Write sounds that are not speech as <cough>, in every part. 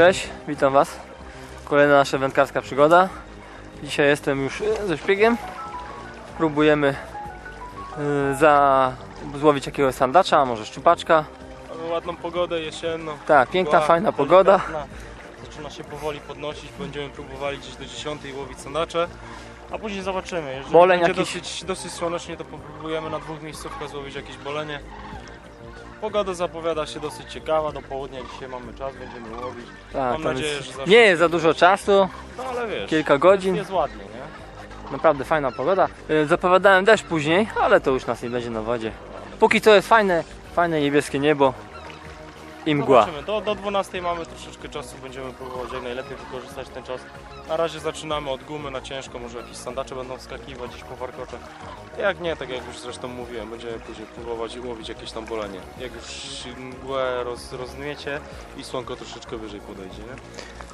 Cześć, witam Was. Kolejna nasza wędkarska przygoda. Dzisiaj jestem już e, ze szpiegiem. Próbujemy e, za, złowić jakiegoś sandacza, może szczupaczka. Mamy ładną pogodę jesienną. Tak, piękna, Była fajna pogoda. delikatna. Zaczyna się powoli podnosić, będziemy próbowali gdzieś do 10 łowić sandacze. A później zobaczymy. Jeżeli Boleń będzie jakiś- dosyć, dosyć słonecznie, to próbujemy na dwóch miejscówkach złowić jakieś bolenie. Pogoda zapowiada się dosyć ciekawa, do południa dzisiaj mamy czas, będziemy łowić. Tak, Mam nadzieję, jest- że Nie jest za dużo czasu, No ale wiesz, kilka godzin. jest ładnie, nie? Naprawdę fajna pogoda. E, Zapowiadałem deszcz później, ale to już nas nie będzie na wodzie. Póki co jest fajne, fajne niebieskie niebo i mgła. Zobaczymy. Do, do 12 mamy troszeczkę czasu, będziemy próbować jak najlepiej wykorzystać ten czas. Na razie zaczynamy od gumy na ciężko, może jakieś sandacze będą wskakiwać gdzieś po warkoczach. Jak nie, tak jak już zresztą mówiłem, będziemy później próbować łowić jakieś tam bolenie. Jak już mgłę roz, rozniecie i słonko troszeczkę wyżej podejdzie, nie?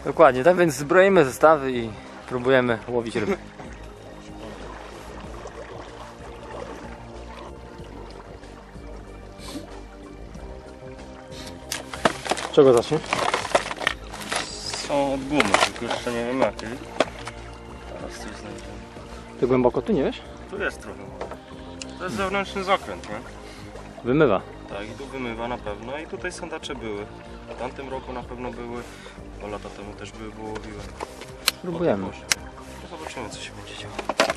Dokładnie, tak więc zbroimy zestawy i próbujemy łowić ryby. Czego zacznie? Są od gumy, tylko jeszcze nie wiem jakiej. Teraz coś znajdziemy. Ty głęboko tu nie wiesz? Tu jest trochę. To jest zewnętrzny zakręt, nie? Wymywa. Tak, i tu wymywa na pewno i tutaj sandacze były. W tamtym roku na pewno były, dwa lata temu też były, bo łowiłem. Spróbujemy. No zobaczymy co się będzie działo.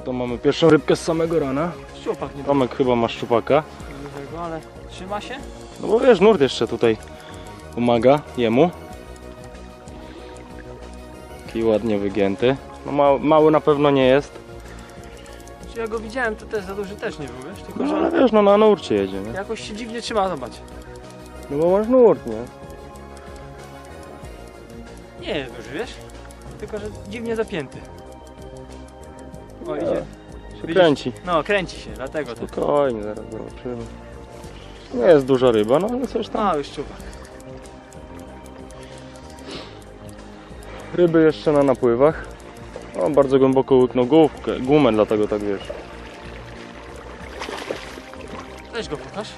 Oto mamy pierwszą rybkę z samego rana. Szczupak nie Tomek chyba ma szczupaka. dużego, ale trzyma się? No bo wiesz, nurt jeszcze tutaj pomaga jemu. Taki ładnie wygięty. No ma, mały na pewno nie jest. Czy ja go widziałem, to też za duży też nie był, wiesz? Tylko, No że ale wiesz, no na nurcie jedzie, nie? jakoś się dziwnie trzyma, zobacz. No bo masz nurt, nie? Nie jest duży, wiesz? Tylko, że dziwnie zapięty. O, idzie. Się Widzisz? kręci. No, kręci się, dlatego to. Spokojnie, zaraz zobaczymy. Nie jest duża ryba, no ale coś tam. Mały szczupak. Ryby jeszcze na napływach. O, bardzo głęboko łyknął główkę, gumę, dlatego tak wiesz. Weź go pokaż.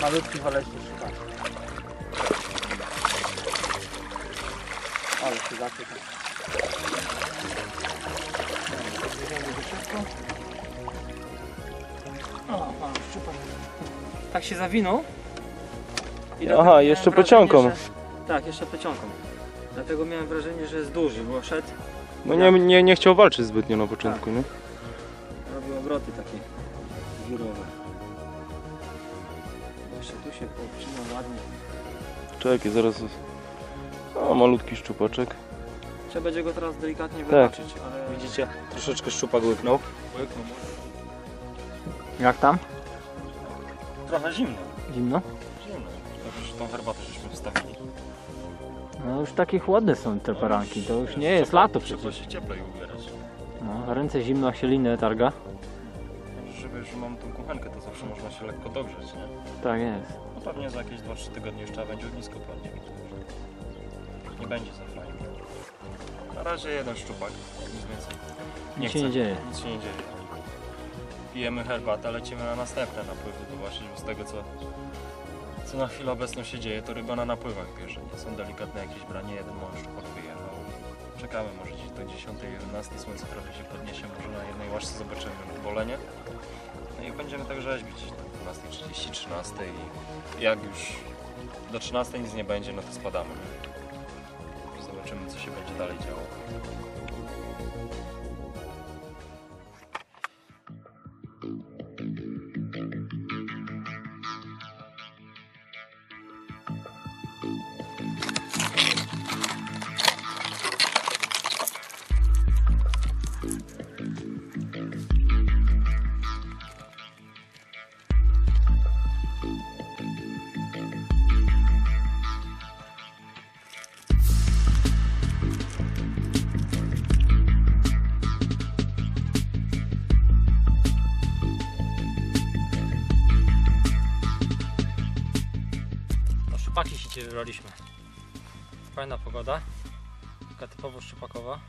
Malutki waleśny szczupak. Ale się zapieka. Bierzemy go szybko. O, szczupak. Tak się zawinął. I Aha, dlatego jeszcze miałem wrażenie, że- Tak, jeszcze plecionką. Dlatego miałem wrażenie, że jest duży, bo szedł, No nie, nie, nie chciał walczyć zbytnio na początku, nie? robił obroty takie żurowe. Jeszcze tu się poobcina ładnie. Czekaj, zaraz. O, malutki szczupaczek. Trzeba będzie go teraz delikatnie Tak. wybaczyć, ale... Widzicie? Troszeczkę szczupak łyknął. Jak tam? Trochę zimno. Zimno? Zimno. Już tą herbatę żeśmy wstawili. No już takie chłodne są te paranki, to już nie jest lato Trzeba przecież. się cieplej ubierać. No, ręce zimno, jak się linę targa. Żeby że mam tą kuchenkę, to zawsze można się lekko dogrzeć, nie? Tak jest. No pewnie za jakieś 2-3 tygodnie już trzeba będzie ognisko palić. Nie będzie za. Na razie jeden szczupak, nic więcej. Nic się chcę. nie dzieje. Nic się nie dzieje. Pijemy herbatę, lecimy na następne napływy, to właśnie z tego co, co na chwilę obecną się dzieje, to ryba na napływach bierze. Nie są delikatne jakieś branie, jeden mąż szczupak wyjechał. Czekamy może gdzieś do 10-11, słońce trochę się podniesie, może na jednej łaszce zobaczymy bolenie. No i będziemy tak rzeźbić do 12.30, 13 i jak już do 13 nic nie będzie, no to spadamy. Zobaczymy co się będzie dalej działo. Wybraliśmy. Fajna pogoda. Taka typowo szczupakowa.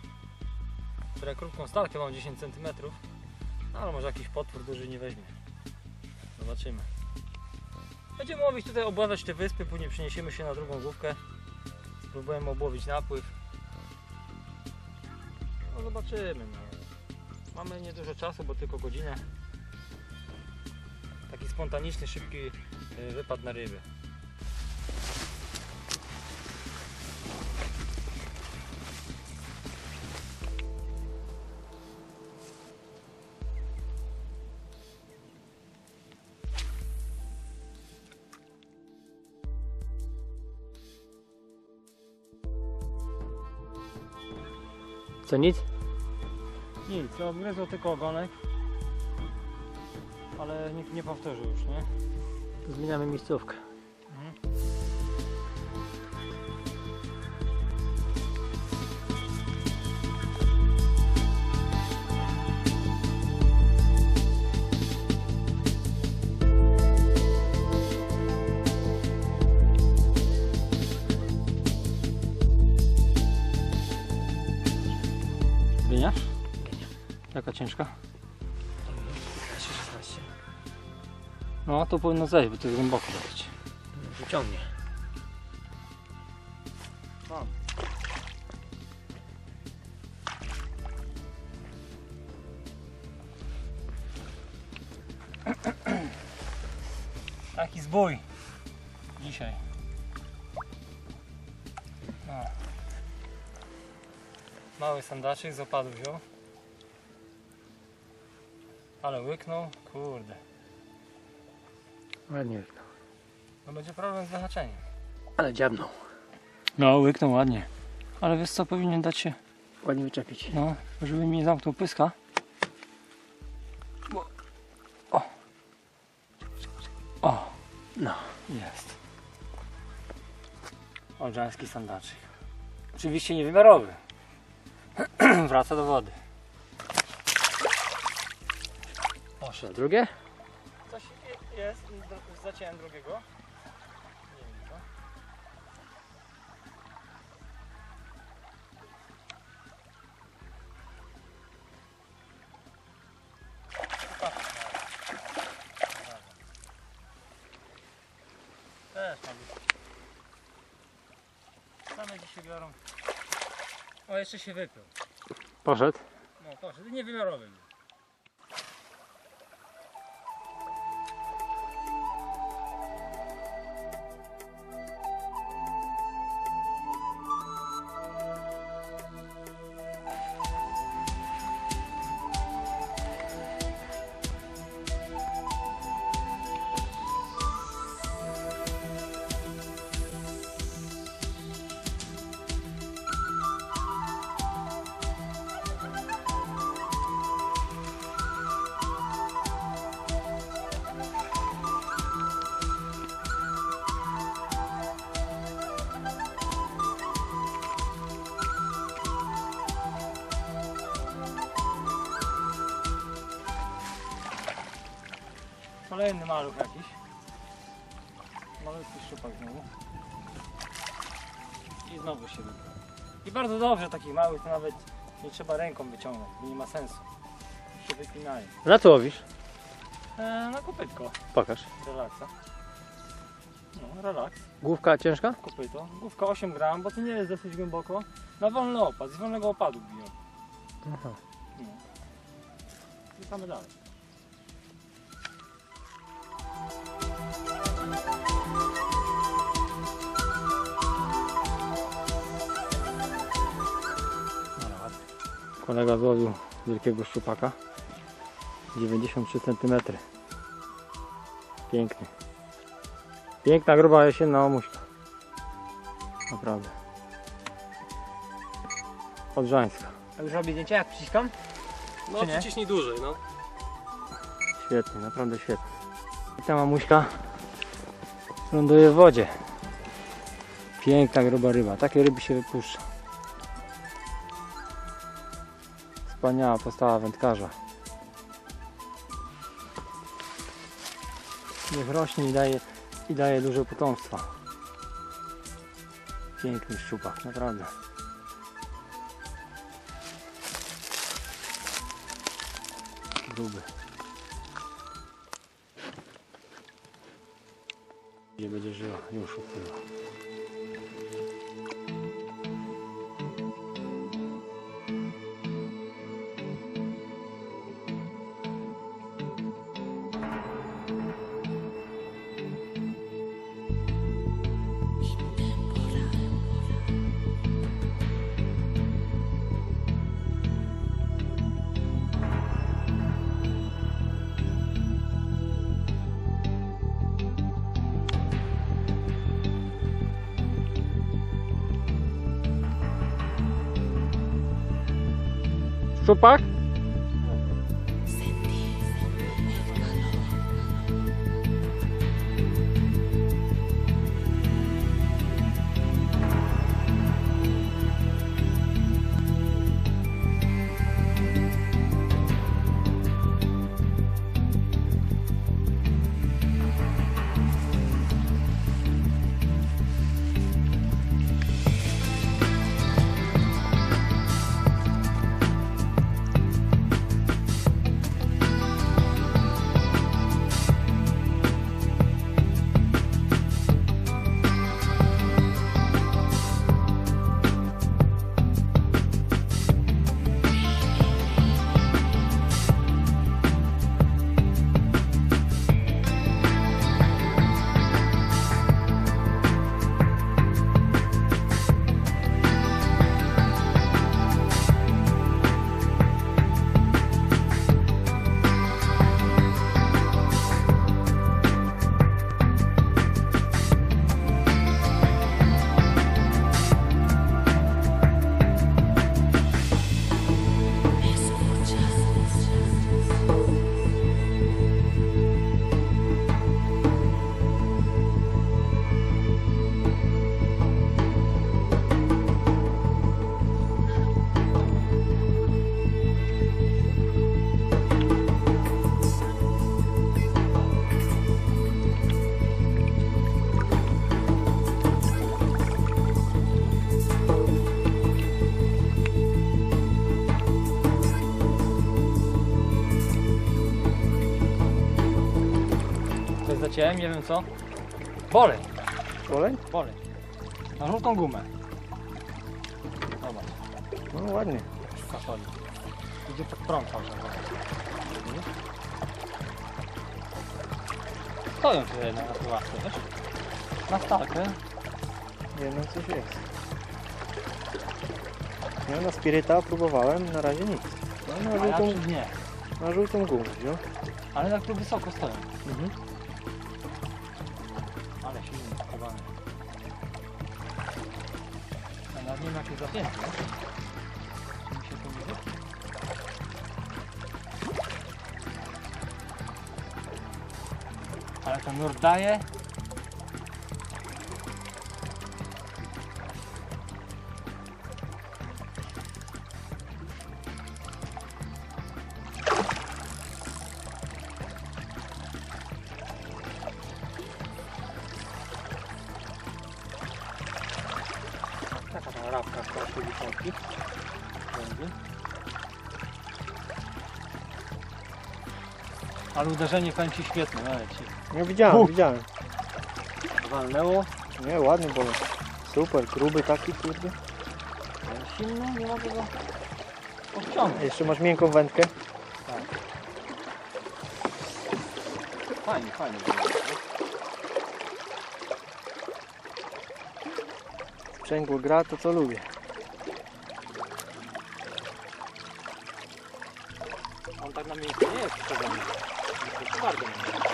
Która krótką stalkę mam 10 cm. No, ale może jakiś potwór duży nie weźmie. Zobaczymy. Będziemy łowić tutaj, obławiać te wyspy, później przeniesiemy się na drugą główkę. Spróbujemy obłowić napływ. No zobaczymy. No. Mamy niedużo czasu, bo tylko godzinę. Taki spontaniczny, szybki y, wypad na ryby. Co nic? Nic, no gryzło tylko ogonek. Ale nikt nie powtórzył już, nie? Zmieniamy miejscówkę. Ciężka? 16. No to powinno zejść, bo to jest głęboko dosyć. Wyciągnie. Mam. Taki zbój dzisiaj. No. Mały sandaczyk z opadu wziął. Ale łyknął, kurde. Ładnie wyknął. No będzie problem z zahaczeniem. Ale dziabnął. No, łyknął ładnie. Ale wiesz co, powinien dać się, Ładnie wyczepić. no, żeby mi nie zamknął pyska. Bo... O! O! No. Jest. Olżański sandaczyk. Oczywiście niewymiarowy. <clears throat> Wraca do wody. Poszedł. Drugie? Coś jest, zaciąłem drugiego. Nie wiem co. Też ma być. Same dzisiaj biorą. O, jeszcze się wypił. Poszedł. No, proszę, niewymiarowy. był. Kolejny maluch jakiś. Malutki szczupak znowu. I znowu się wybrał. I bardzo dobrze takich małych to nawet nie trzeba ręką wyciągnąć, bo nie ma sensu. Się wypinają. Na co łowisz? Eee, na kopytko. Pokaż. Relaksa. No, relaks. Główka ciężka? Kopyto. Główka 8 gram, bo to nie jest dosyć głęboko. Na wolny opad, z wolnego opadu biją. Aha. No. Wracamy dalej. Kolega złowił wielkiego szczupaka. 93 cm. Piękny. Piękna, gruba jesienna omuśka. Naprawdę. Odrzańska. A już robię zdjęcia jak przyciskam? No Czy nie? przyciśnij dłużej, no. Świetnie, naprawdę świetnie. I ta mamuśka ląduje w wodzie. Piękna, gruba ryba. Takie ryby się wypuszcza. Wspaniała postawa wędkarza. Niech rośnie i daje, i daje dużo potomstwa. Piękny szczupak, naprawdę. Gruby. Gdzie będzie żyła? Już upływa. Szczupak? Coś zaciąłem, nie wiem co. Bolej, Olej? bolej. Na żółtą gumę. Zobacz, No ładnie. fasoli. Idzie pod prąd cały czas. Stoją tutaj na pływasce, wiesz? Na stalkę. Nie no coś jest. Ja na spiryta próbowałem, na razie nic. No na ja żółtą, przy dnie. na żółtą gumę, wziął. Ale tak tu wysoko stoją. Mhm. A nad nim jakieś zapięcie. nie? Mi się to. Ale ten nurt daje. Będzie. Ale uderzenie powiem Ci świetne, no leci. No widziałem, Bóg. widziałem. Walnęło, Nie, ładny bolek. Super, gruby taki, kurde. ale silny, nie mogę go odciągnąć. Jeszcze masz miękką wędkę. Fajnie, fajnie. Sprzęgło gra, to co lubię. On na miejscu nie jest przyszedłem. To twardy nie jest.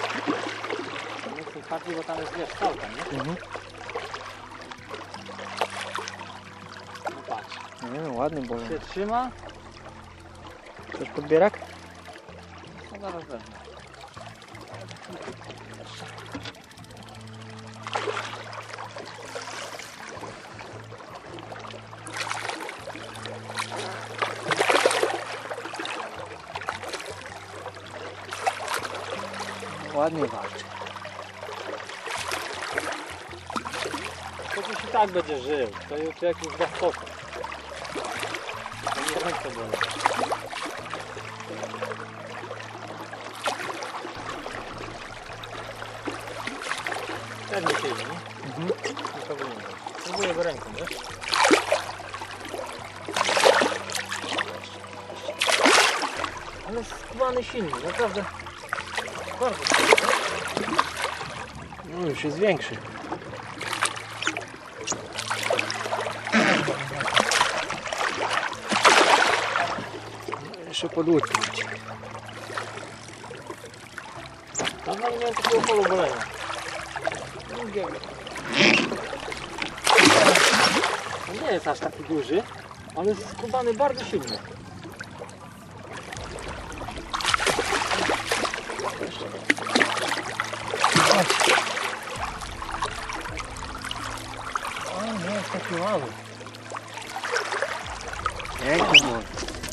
Nie chcę bardziej, bo tam jest wiesz, całka, nie? Mhm. No patrz. Nie no, ładny Się bolek. trzyma, Chcesz podbierak? no zaraz wezmę. Ładnie walczy. To musi tak tak będzie żył. To już jakiś gastosy. To nie ręce bolą. Pewnie siedzi, nie? Mhm. Nie powinien być. Spróbuję go ręką, wiesz? Ale skubany silny, naprawdę. No już jest większy. Jeszcze pod łódkę będzie. Dawno nie miałem takiego polu bolenia. Nie jest aż taki duży, ale skubany bardzo silny. O, nie jest taki mały. Piękny mój.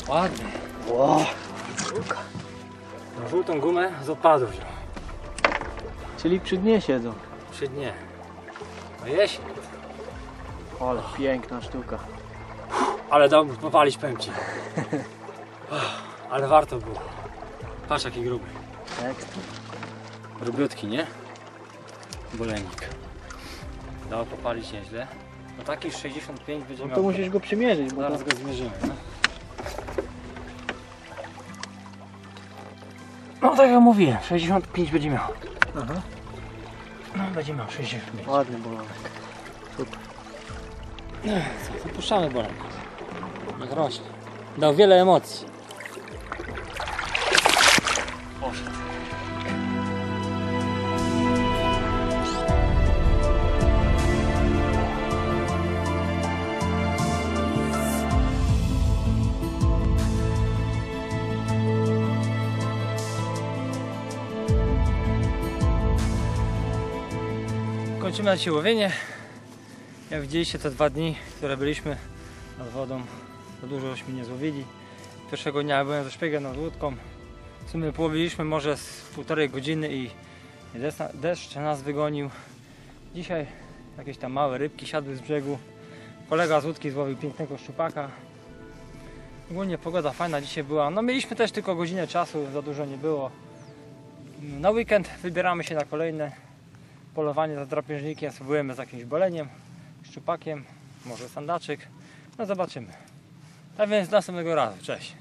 Ładny. Ło. Na żółtą gumę z odpadów wziął. Czyli przy dnie siedzą. Przy dnie. No jesień. Ale piękna sztuka. Ale dał popalić powiem ci. <laughs> Ale warto było. Patrz jaki gruby. Ekstra. Grubiutki, nie? Bolenik. Dał popalić nieźle. No taki 65 będzie No miał. to musisz go przymierzyć, bo Zaraz to... go zmierzymy. No. no tak jak mówiłem, 65 będzie miał. Aha. No będzie miał 65. Ładny bolonek. Co, zapuszczamy bolenik. Niech rośnie. Dał wiele emocji. Poszedł. Kończymy na dzisiaj łowienie. Jak widzieliście te dwa dni, które byliśmy nad wodą, za dużo żeśmy nie złowili. Pierwszego dnia byłem ze szpiegiem nad łódką. W sumie połowiliśmy może z półtorej godziny i deszcz nas wygonił. Dzisiaj jakieś tam małe rybki siadły z brzegu. Kolega z łódki złowił pięknego szczupaka. Ogólnie pogoda fajna dzisiaj była. No mieliśmy też tylko godzinę czasu, za dużo nie było. Na weekend wybieramy się na kolejne polowanie za drapieżnikiem. Spróbujemy z jakimś boleniem, szczupakiem, może sandaczyk. No zobaczymy. Tak więc do następnego razu. Cześć.